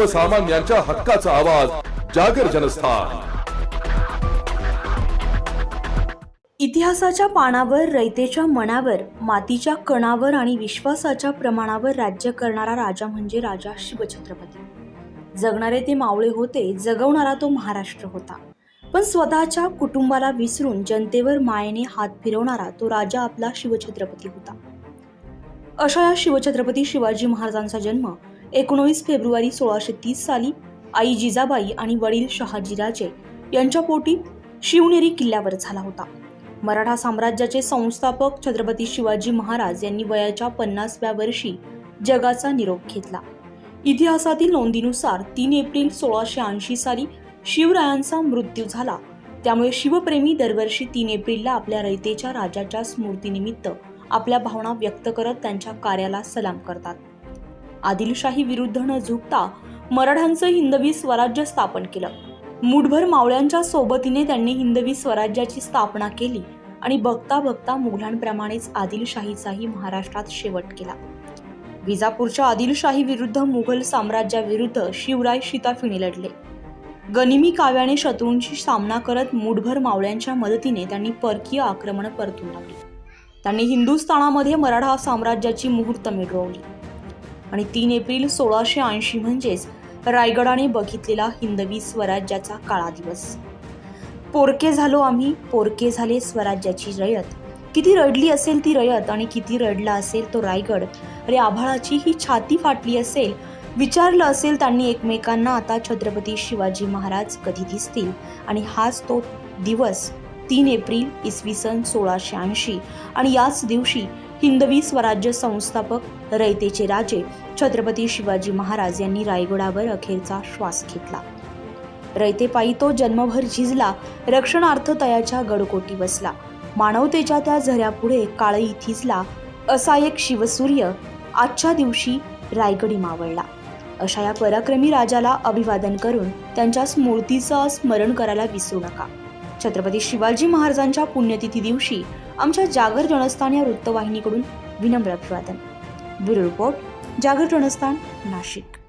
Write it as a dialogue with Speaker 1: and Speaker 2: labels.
Speaker 1: सर्वसामान्यांच्या हक्काचा आवाज जागर जनस्थान.
Speaker 2: इतिहासाच्या पानावर रयतेच्या मनावर मातीच्या कणावर आणि विश्वासाच्या प्रमाणावर राज्य करणारा राजा म्हणजे राजा शिवछत्रपती. जगणारे ते मावळे होते जगवणारा तो महाराष्ट्र होता. पण स्वतःच्या कुटुंबाला विसरून जनतेवर मायेने हात फिरवणारा तो राजा आपला शिवछत्रपती होता. अशा या शिवछत्रपती शिवाजी महाराजांचा जन्म एकोणवीस फेब्रुवारी सोळाशे तीस साली आई जिजाबाई आणि वडील शहाजीराजे यांच्या पोटी शिवनेरी किल्ल्यावर झाला होता. मराठा साम्राज्याचे संस्थापक छत्रपती शिवाजी महाराज यांनी वयाच्या पन्नासव्या वर्षी जगाचा निरोप घेतला. इतिहासातील नोंदीनुसार तीन एप्रिल सोळाशे ऐंशी साली शिवरायांचा मृत्यू झाला. त्यामुळे शिवप्रेमी दरवर्षी तीन एप्रिलला आपल्या रयतेच्या राजाच्या स्मृतीनिमित्त आपल्या भावना व्यक्त करत त्यांच्या कार्याला सलाम करतात. आदिलशाही विरुद्ध न झुकता मराठ्यांचं हिंदवी स्वराज्य स्थापन केलं. मुठभर मावळ्यांच्या सोबतीने त्यांनी हिंदवी स्वराज्याची स्थापना केली आणि बघता बघता मुघलांप्रमाणेच आदिलशाहीचाही महाराष्ट्रात शेवट केला. विजापूरच्या आदिलशाही विरुद्ध मुघल साम्राज्याविरुद्ध शिवराय शिताफिणी लढले. गनिमी काव्याने शत्रूंशी सामना करत मुठभर मावळ्यांच्या मदतीने त्यांनी परकीय आक्रमण परतून लावली त्यांनी हिंदुस्थानामध्ये मराठा साम्राज्याची मुहूर्त मिळवली आणि तीन एप्रिल सोळाशे ऐंशी म्हणजेच रायगडाने बघितलेला हिंदवी स्वराज्याचा काळा दिवस. पोरके झालो आम्ही पोरके झाले स्वराज्याची रयत. किती रडली असेल ती रयत आणि किती रडला असेल तो रायगड रे आभाळाची ही छाती फाटली असेल विचारलं असेल त्यांनी एकमेकांना आता छत्रपती शिवाजी महाराज कधी दिसतील? आणि हाच तो दिवस तीन एप्रिल इसवी सन सोळाशे ऐंशी. आणि याच दिवशी हिंदवी स्वराज्य संस्थापक रयतेचे राजे छत्रपती शिवाजी महाराज यांनी रायगडावर अखेरचा श्वास घेतला. रयतेपायी तो जन्मभर झिजला रक्षणार्थ तयाच्या गडकोटी बसला. मानवतेच्या त्या झऱ्यापुढे काळी थिजला असा एक शिवसूर्य आजच्या दिवशी रायगडी मावळला. अशा या पराक्रमी राजाला अभिवादन करून त्यांच्या स्मृतीचं स्मरण करायला विसरू नका. छत्रपती शिवाजी महाराजांच्या पुण्यतिथी दिवशी आमच्या जागर जनस्थान या वृत्तवाहिनीकडून विनम्र अभिवादन. ब्युरो रिपोर्ट जागर जनस्थान नाशिक.